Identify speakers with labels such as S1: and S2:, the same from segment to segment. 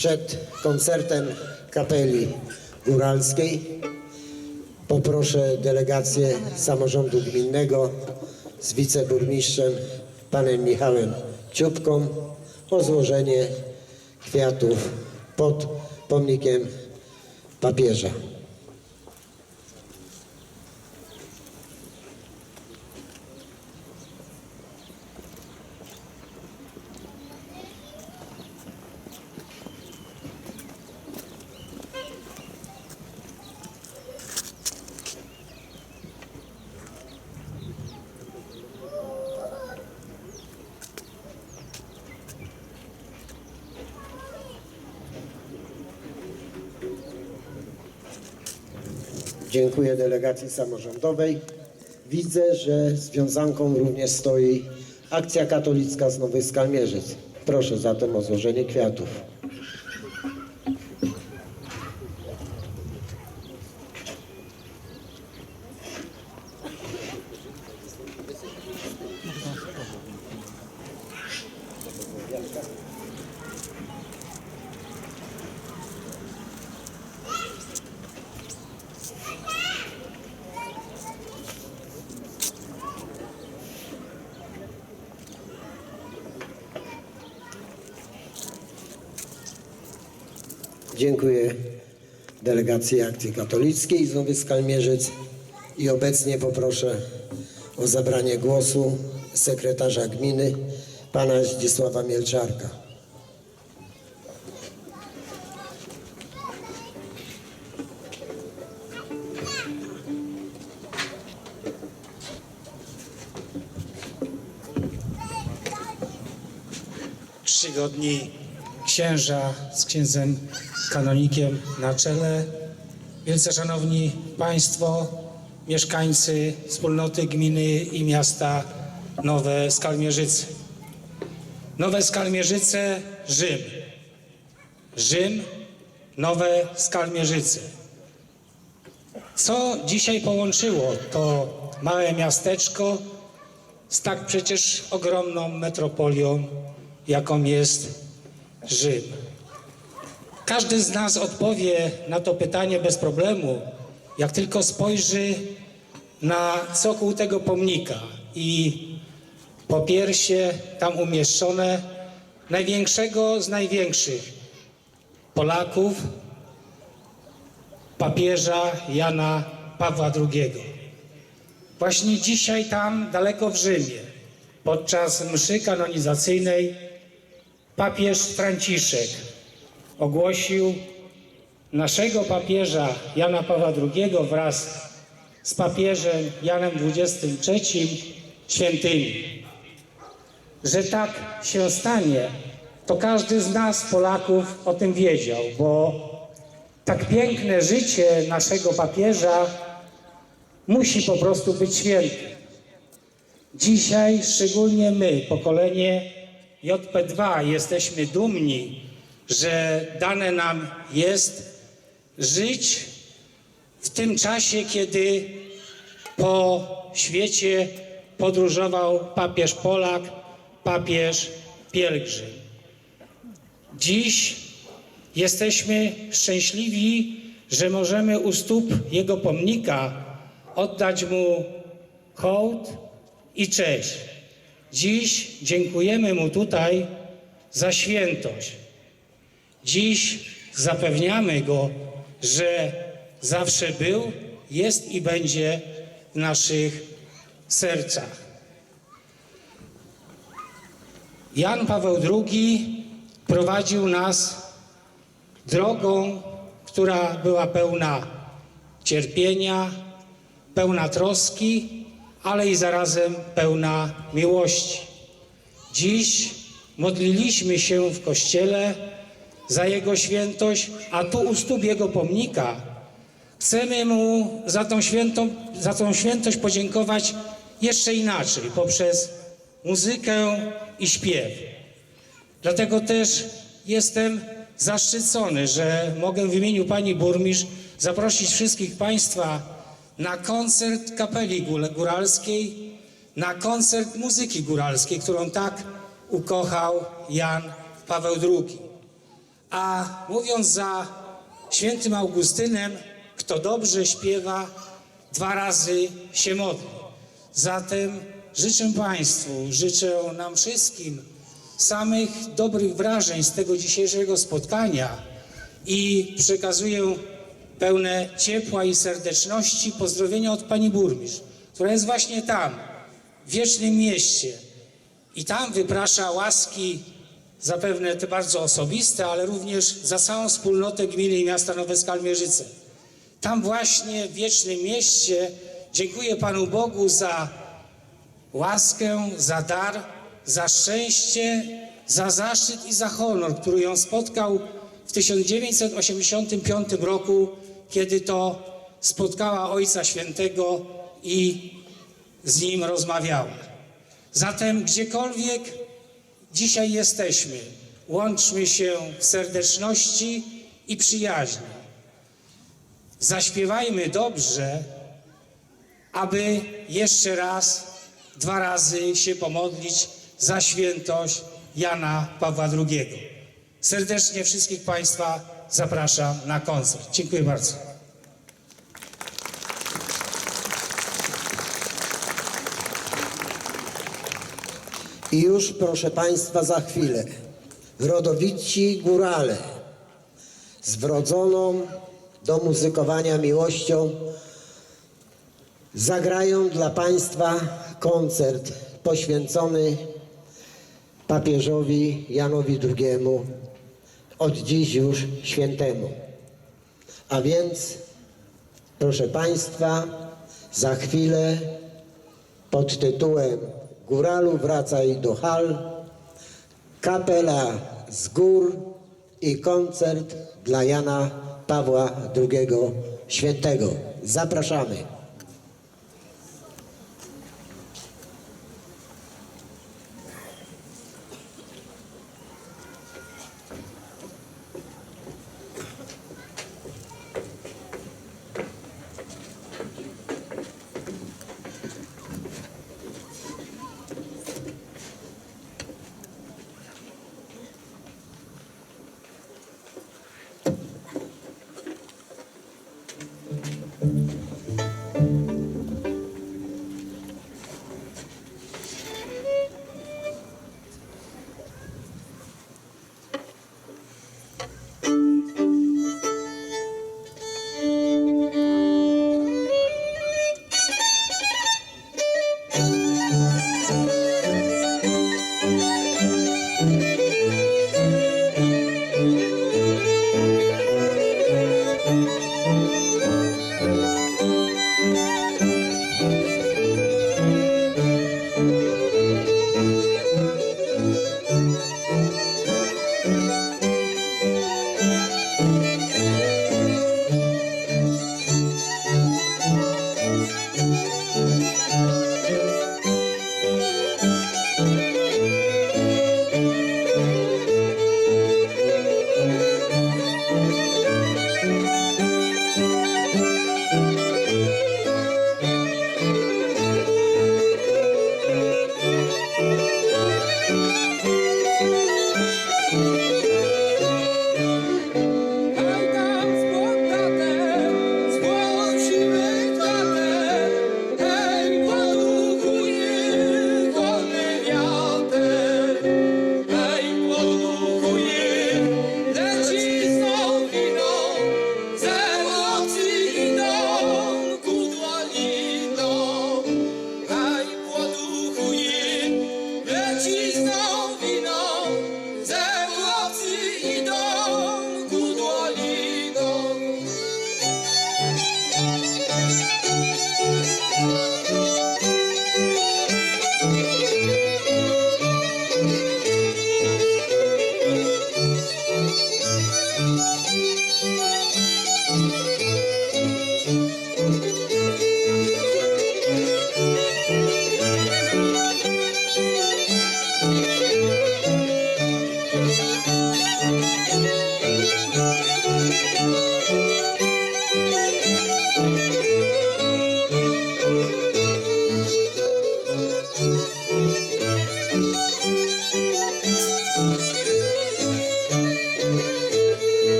S1: Przed koncertem kapeli góralskiej poproszę delegację samorządu gminnego z wiceburmistrzem panem Michałem Ciupką o złożenie kwiatów pod pomnikiem papieża. Dziękuję delegacji samorządowej. Widzę, że z wiązanką również stoi Akcja Katolicka z Nowych Skalmierzyc. Proszę zatem o złożenie kwiatów. Dziękuję delegacji Akcji Katolickiej z Nowych Skalmierzyc i obecnie poproszę o zabranie głosu sekretarza gminy pana Zdzisława Mielczarka.
S2: czcigodni księża z księdzem kanonikiem na czele, wielce szanowni Państwo, mieszkańcy wspólnoty gminy i miasta Nowe Skalmierzyce. Nowe Skalmierzyce, Rzym. Rzym, Nowe Skalmierzyce. Co dzisiaj połączyło to małe miasteczko z tak przecież ogromną metropolią, jaką jest Rzym. Każdy z nas odpowie na to pytanie bez problemu, jak tylko spojrzy na cokół tego pomnika i popiersie tam umieszczone największego z największych Polaków, papieża Jana Pawła II. Właśnie dzisiaj tam, daleko w Rzymie, podczas mszy kanonizacyjnej, papież Franciszek ogłosił naszego papieża Jana Pawła II wraz z papieżem Janem XXIII świętymi. Że tak się stanie, to każdy z nas, Polaków, o tym wiedział, bo tak piękne życie naszego papieża musi po prostu być święte. Dzisiaj szczególnie my, pokolenie JP2, jesteśmy dumni, że dane nam jest żyć w tym czasie, kiedy po świecie podróżował papież Polak, papież pielgrzym. Dziś jesteśmy szczęśliwi, że możemy u stóp jego pomnika oddać mu hołd i cześć. Dziś dziękujemy mu tutaj za świętość. Dziś zapewniamy go, że zawsze był, jest i będzie w naszych sercach. Jan Paweł II prowadził nas drogą, która była pełna cierpienia, pełna troski, ale i zarazem pełna miłości. Dziś modliliśmy się w kościele za Jego świętość, a tu u stóp Jego pomnika chcemy Mu za tą, świętą, za tą świętość podziękować jeszcze inaczej, poprzez muzykę i śpiew. Dlatego też jestem zaszczycony, że mogę w imieniu Pani Burmistrz zaprosić wszystkich Państwa na koncert kapeli góralskiej, na koncert muzyki góralskiej, którą tak ukochał Jan Paweł II. A mówiąc za świętym Augustynem, kto dobrze śpiewa, dwa razy się modli. Zatem życzę Państwu, życzę nam wszystkim samych dobrych wrażeń z tego dzisiejszego spotkania i przekazuję pełne ciepła i serdeczności pozdrowienia od Pani Burmistrz, która jest właśnie tam, w wiecznym mieście. I tam wyprasza łaski, zapewne te bardzo osobiste, ale również za całą wspólnotę gminy i miasta Nowe Skalmierzyce. Tam właśnie w wiecznym mieście dziękuję Panu Bogu za łaskę, za dar, za szczęście, za zaszczyt i za honor, który ją spotkał w 1985 roku, kiedy to spotkała Ojca Świętego i z nim rozmawiała. Zatem gdziekolwiek dzisiaj jesteśmy, łączmy się w serdeczności i przyjaźni. Zaśpiewajmy dobrze, aby jeszcze raz, dwa razy się pomodlić za świętość Jana Pawła II. Serdecznie wszystkich Państwa zapraszam na koncert. Dziękuję bardzo.
S1: I już, proszę Państwa, za chwilę rodowici górale z wrodzoną do muzykowania miłością zagrają dla Państwa koncert poświęcony papieżowi Janowi II, od dziś już świętemu. A więc, proszę Państwa, za chwilę pod tytułem Góralu wracaj do hal, kapela z gór i koncert dla Jana Pawła II Świętego. Zapraszamy.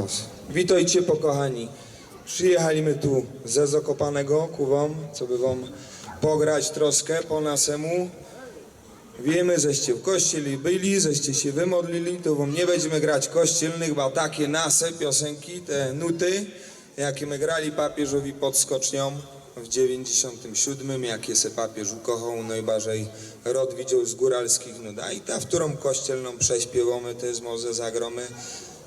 S3: Was. Witajcie pokochani. Przyjechaliśmy tu ze Zakopanego ku Wam, co by Wam pograć troszkę po nasemu. Wiemy, żeście w kościeli byli, żeście się wymodlili, to Wam nie będziemy grać kościelnych, bo takie nasze piosenki, te nuty, jakie my grali papieżowi pod skocznią w 97, jakie se papież ukochał najbardziej rod widział z góralskich nut. A i ta, w którą kościelną prześpiewamy, to jest może zagromy.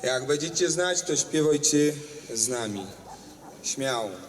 S3: Jak będziecie znać, to śpiewajcie z nami. Śmiało.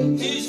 S4: He's